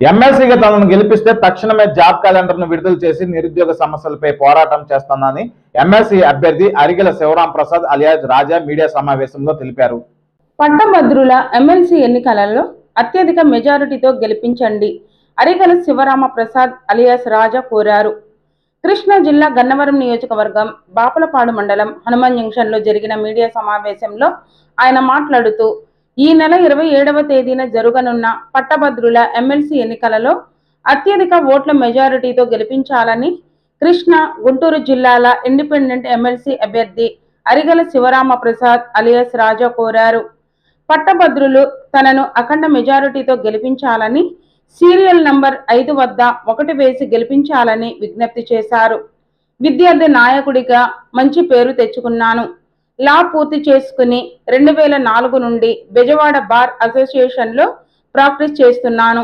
ఎమ్మెల్సీగా తనను గెలిపిస్తే తక్షణమే జాబ్ క్యాలెండర్ను విడుదల చేసి నిరుద్యోగ సమస్యలపై పోరాటం చేస్తానని ఎమ్మెల్సీ అభ్యర్థి అరిగెల శివరాం ప్రసాద్ అలియాజ్ రాజా మీడియా సమావేశంలో తెలిపారు. పట్టభద్రుల ఎమ్మెల్సీ ఎన్నికలలో అత్యధిక మెజారిటీతో గెలిపించండి అరిగల శివరామ ప్రసాద్ అలియాస్ రాజా కోరారు. కృష్ణా జిల్లా గన్నవరం నియోజకవర్గం బాపలపాడు మండలం హనుమాన్ జంక్షన్లో జరిగిన మీడియా సమావేశంలో ఆయన మాట్లాడుతూ ఈ నెల ఇరవై ఏడవ తేదీన జరగనున్న పట్టభద్రుల ఎమ్మెల్సీ ఎన్నికలలో అత్యధిక ఓట్ల మెజారిటీతో గెలిపించాలని కృష్ణా గుంటూరు జిల్లాల ఇండిపెండెంట్ ఎమ్మెల్సీ అభ్యర్థి అరిగల శివరామ ప్రసాద్ అలియాస్ రాజా కోరారు. పట్టభద్రులు తనను అఖండ మెజారిటీతో గెలిపించాలని సీరియల్ నంబర్ ఐదు వద్ద ఒకటి వేసి గెలిపించాలని విజ్ఞప్తి చేశారు. విద్యార్థి నాయకుడిగా మంచి పేరు తెచ్చుకున్నాను. లా పూర్తి చేసుకుని రెండు వేల నాలుగు నుండి బెజవాడ బార్ అసోసియేషన్లో ప్రాక్టీస్ చేస్తున్నాను.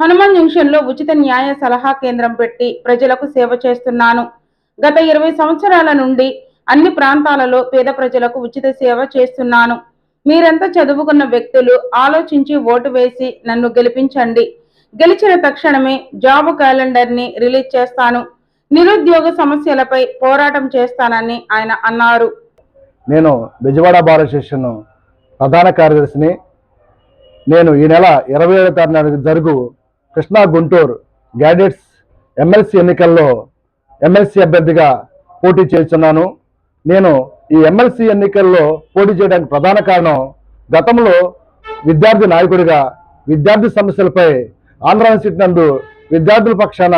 హనుమాన్ జంక్షన్లో ఉచిత న్యాయ సలహా కేంద్రం పెట్టి ప్రజలకు సేవ చేస్తున్నాను. గత ఇరవై సంవత్సరాల నుండి అన్ని ప్రాంతాలలో పేద ప్రజలకు ఉచిత సేవ చేస్తున్నాను. మీరంతా చదువుకున్న వ్యక్తులు ఆలోచించి ఓటు వేసి నన్ను గెలిపించండి. గెలిచిన తక్షణమే జాబ్ క్యాలెండర్ని రిలీజ్ చేస్తాను. నిరుద్యోగ సమస్యలపై పోరాటం చేస్తానని ఆయన అన్నారు. నేను బెజవాడ బార్ అసోసియేషన్ ప్రధాన కార్యదర్శిని. నేను ఈ నెల ఇరవై ఏడవ తారీఖు జరుగు కృష్ణా గుంటూరు గ్యాడెట్స్ ఎమ్మెల్సీ ఎన్నికల్లో ఎమ్మెల్సీ అభ్యర్థిగా పోటీ చేస్తున్నాను. నేను ఈ ఎమ్మెల్సీ ఎన్నికల్లో పోటీ చేయడానికి ప్రధాన కారణం గతంలో విద్యార్థి నాయకుడిగా విద్యార్థి సమస్యలపై ఆంధ్ర యూనివర్సిటీ నందు విద్యార్థుల పక్షాన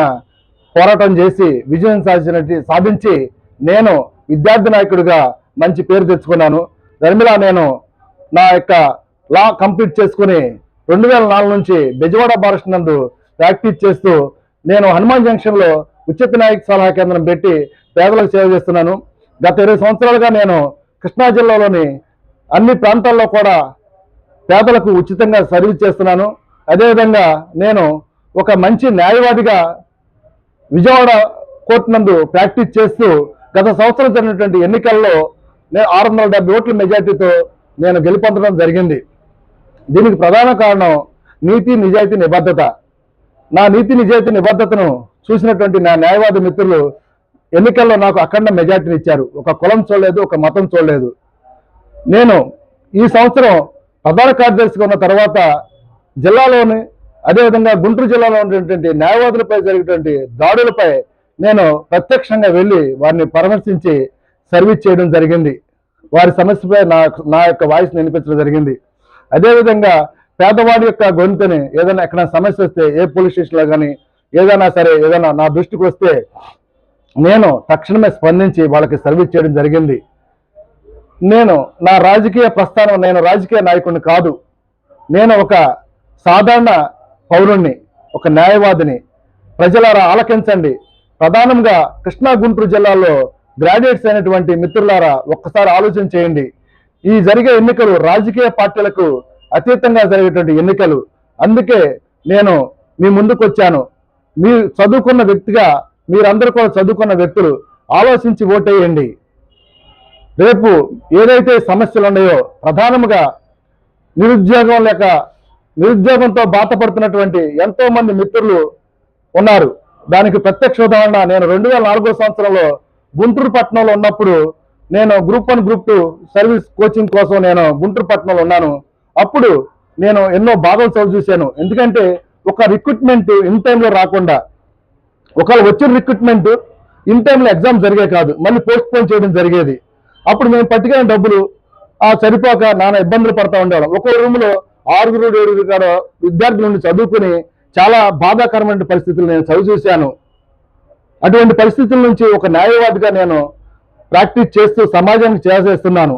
పోరాటం చేసి విజయం సాధించినట్టు సాధించి నేను విద్యార్థి నాయకుడిగా మంచి పేరు తెచ్చుకున్నాను. ధర్మిలా నేను నా యొక్క లా కంప్లీట్ చేసుకుని రెండు వేల నాలుగు నుంచి బెజవాడ బారెస్ట్ నందు ప్రాక్టీస్ చేస్తూ నేను హనుమాన్ జంక్షన్లో ఉచిత నాయక సలహా కేంద్రం పెట్టి పేదలకు సేవ చేస్తున్నాను. గత ఇరవై సంవత్సరాలుగా నేను కృష్ణా జిల్లాలోని అన్ని ప్రాంతాల్లో కూడా పేదలకు ఉచితంగా సర్వీస్ చేస్తున్నాను. అదేవిధంగా నేను ఒక మంచి న్యాయవాదిగా విజయవాడ కోర్టు నందు ప్రాక్టీస్ చేస్తూ గత సంవత్సరం జరిగినటువంటి ఎన్నికల్లో నేను ఆరు వందల డెబ్బై ఓట్ల మెజార్టీతో నేను గెలుపొందడం జరిగింది. దీనికి ప్రధాన కారణం నీతి నిజాయితీ నిబద్ధత. నా నీతి నిజాయితీ నిబద్ధతను చూసినటువంటి నా న్యాయవాది మిత్రులు ఎన్నికల్లో నాకు అఖండ మెజార్టీని ఇచ్చారు. ఒక కులం చూడలేదు ఒక మతం చూడలేదు. నేను ఈ సంవత్సరం ప్రధాన కార్యదర్శిగా ఉన్న తర్వాత జిల్లాలోని అదేవిధంగా గుంటూరు జిల్లాలో ఉన్నటువంటి న్యాయవాదులపై జరిగినటువంటి దాడులపై నేను ప్రత్యక్షంగా వెళ్ళి వారిని పరామర్శించి సర్వీస్ చేయడం జరిగింది. వారి సమస్యపై నా నా యొక్క వాయిస్ వినిపించడం జరిగింది. అదేవిధంగా పేదవాడి యొక్క గొంతుని ఏదైనా ఎక్కడ సమస్య వస్తే ఏ పోలీస్ స్టేషన్లో కానీ ఏదైనా సరే ఏదైనా నా దృష్టికి వస్తే నేను తక్షణమే స్పందించి వాళ్ళకి సర్వీస్ చేయడం జరిగింది. నేను నా రాజకీయ ప్రస్థానం నేను రాజకీయ నాయకుడిని కాదు. నేను ఒక సాధారణ పౌరుణ్ణి ఒక న్యాయవాదిని. ప్రజలారా ఆలకించండి. ప్రధానంగా కృష్ణా గుంటూరు జిల్లాలో గ్రాడ్యుయేట్స్ అయినటువంటి మిత్రులారా ఒక్కసారి ఆలోచన చేయండి. ఈ జరిగే ఎన్నికలు రాజకీయ పార్టీలకు అతీతంగా జరిగేటువంటి ఎన్నికలు. అందుకే నేను మీ ముందుకు వచ్చాను. మీ చదువుకున్న వ్యక్తిగా మీరందరూ కూడా చదువుకున్న వ్యక్తులు ఆలోచించి ఓటేయండి. రేపు ఏదైతే సమస్యలు ఉన్నాయో ప్రధానముగా నిరుద్యోగం లేక నిరుద్యోగంతో బాధపడుతున్నటువంటి ఎంతో మంది మిత్రులు ఉన్నారు. దానికి ప్రత్యక్ష ఉదాహరణ నేను రెండు వేల నాలుగో సంవత్సరంలో గుంటూరు పట్టణంలో ఉన్నప్పుడు నేను group one group two service coaching కోసం నేను గుంటూరు పట్టణంలో ఉన్నాను. అప్పుడు నేను ఎన్నో బాధలు చవి చూశాను. ఎందుకంటే ఒక రిక్రూట్మెంట్ ఇన్ టైంలో రాకుండా ఒకవేళ వచ్చిన రిక్రూట్మెంట్ ఇన్ టైంలో ఎగ్జామ్ జరిగే కాదు మళ్ళీ పోస్ట్ పోన్ చేయడం జరిగేది. అప్పుడు మేము పట్టుకునే డబ్బులు ఆ సరిపోక నానా ఇబ్బందులు పడతా ఉండేవాళ్ళం. ఒక్కో రూమ్లో ఆరుగురు ఏడుగురు కాడ విద్యార్థుల నుండి చదువుకుని చాలా బాధాకరమైన పరిస్థితులు నేను చదువు చూశాను. అటువంటి పరిస్థితుల నుంచి ఒక న్యాయవాదిగా నేను ప్రాక్టీస్ చేస్తూ సమాజానికి చేసేస్తున్నాను చేస్తున్నాను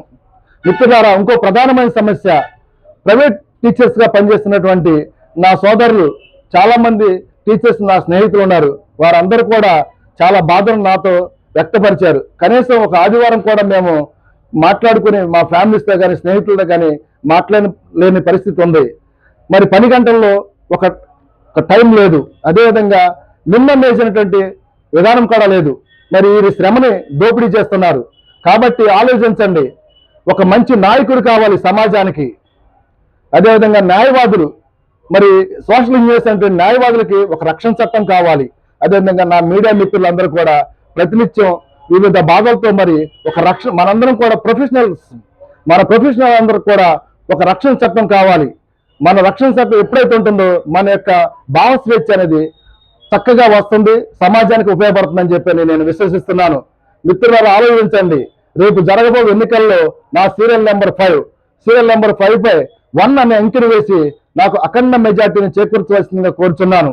మిత్రులారా ఇంకో ప్రధానమైన సమస్య ప్రైవేట్ టీచర్స్గా పనిచేస్తున్నటువంటి నా సోదరులు. చాలామంది టీచర్స్ నా స్నేహితులు ఉన్నారు. వారందరూ కూడా చాలా బాధను నాతో వ్యక్తపరిచారు. కనీసం ఒక ఆదివారం కూడా మేము మాట్లాడుకుని మా ఫ్యామిలీస్తో కానీ స్నేహితులతో కానీ మాట్లాడలేని లేని పరిస్థితి ఉంది. మరి పని గంటల్లో ఒక టైం లేదు. అదేవిధంగా నిన్న వేసినటువంటి విధానం కూడా లేదు. మరి వీరి శ్రమని దోపిడీ చేస్తున్నారు. కాబట్టి ఆలోచించండి. ఒక మంచి నాయకుడు కావాలి సమాజానికి. అదేవిధంగా న్యాయవాదులు. మరి సోషల్ ఇంజనీర్స్ అంటే న్యాయవాదులకి ఒక రక్షణ చట్టం కావాలి. అదేవిధంగా నా మీడియా మిత్రులందరూ కూడా ప్రతినిత్యం వివిధ బాధలతో మరి ఒక రక్షణ మనందరం కూడా ప్రొఫెషనల్స్. మన ప్రొఫెషనల్ అందరూ కూడా ఒక రక్షణ చట్టం కావాలి. మన రక్షణ చట్టం ఎప్పుడైతే ఉంటుందో మన యొక్క భావ స్వేచ్ఛ అనేది చక్కగా వస్తుంది. సమాజానికి ఉపయోగపడుతుందని చెప్పి నేను విశ్వసిస్తున్నాను. మిత్రులారా ఆలోచించండి. రేపు జరగబో ఎన్నికల్లో నా serial number five. Serial number five పై వన్ అనే అంకెను వేసి నాకు అఖండ మెజార్టీని చేకూర్చవలసిందిగా కోరుచున్నాను.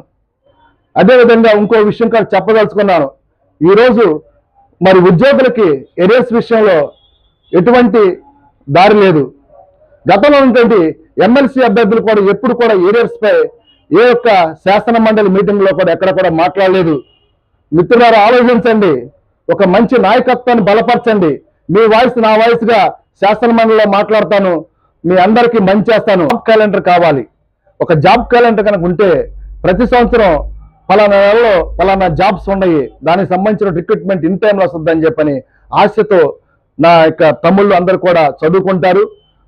అదేవిధంగా ఇంకో విషయం కూడా చెప్పదలుచుకున్నాను. ఈరోజు మరి ఉద్యోగులకి ఎరేస్ విషయంలో ఎటువంటి దారి లేదు. గతంలో ఉన్నటువంటి ఎమ్మెల్సీ అభ్యర్థులు కూడా ఎప్పుడు కూడా ఏరియర్స్ పై ఏ ఒక్క శాసన మండలి మీటింగ్లో కూడా ఎక్కడ కూడా మాట్లాడలేదు. మిత్రులారు ఆలోచించండి. ఒక మంచి నాయకత్వాన్ని బలపరచండి. మీ వాయిస్ నా వాయిస్గా శాసన మండలిలో మాట్లాడతాను. మీ అందరికీ మంచి చేస్తాను. జాబ్ క్యాలెండర్ కావాలి. ఒక జాబ్ క్యాలెండర్ కనుక ఉంటే ప్రతి సంవత్సరం పలానా నెలలో పలానా జాబ్స్ ఉన్నాయి. దానికి సంబంధించిన రిక్రూట్మెంట్ ఇన్ టైంలో వస్తుందని చెప్పని ఆశతో నా యొక్క తమ్ముళ్ళు అందరు కూడా చదువుకుంటారు.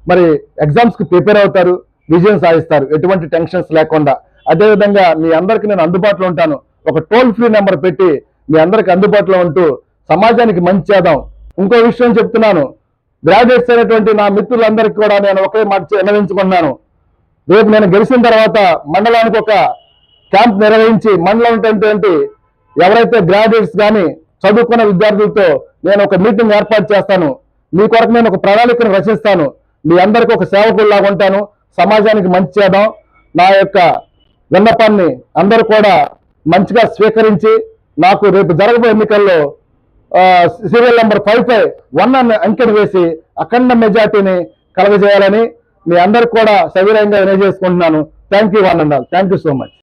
మరి ఎగ్జామ్స్కి ప్రిపేర్ అవుతారు. విజయం సాధిస్తారు. ఎటువంటి టెన్షన్స్ లేకుండా. అదేవిధంగా మీ అందరికి నేను అందుబాటులో ఉంటాను. ఒక టోల్ ఫ్రీ నెంబర్ పెట్టి మీ అందరికి అందుబాటులో ఉంటూ సమాజానికి మంచి చేద్దాం. ఇంకో విషయం చెప్తున్నాను. గ్రాడ్యుయేట్స్ అయినటువంటి నా మిత్రులందరికీ కూడా నేను ఒకే మాట విన్నవించుకున్నాను రేపు నేను గెలిచిన తర్వాత మండలానికి ఒక క్యాంప్ నిర్వహించి మండలం ఏంటి ఎవరైతే గ్రాడ్యుయేట్స్ కానీ చదువుకున్న విద్యార్థులతో నేను ఒక మీటింగ్ ఏర్పాటు చేస్తాను. మీ కొరకు నేను ఒక ప్రణాళికను రచిస్తాను. మీ అందరికీ ఒక సేవకుల్లాగా ఉంటాను. సమాజానికి మంచి చేద్దాం. నా యొక్క విన్నపాన్ని అందరూ కూడా మంచిగా స్వీకరించి నాకు రేపు జరగబోయే ఎన్నికల్లో సీరియల్ నెంబర్ ఫైవ్ పై వన్ అన్న అంకెను వేసి అఖండ మెజార్టీని కలగజేయాలని మీ అందరికి కూడా సవినయంగా వినయజేసుకుంటున్నాను thank you one and all thank you so much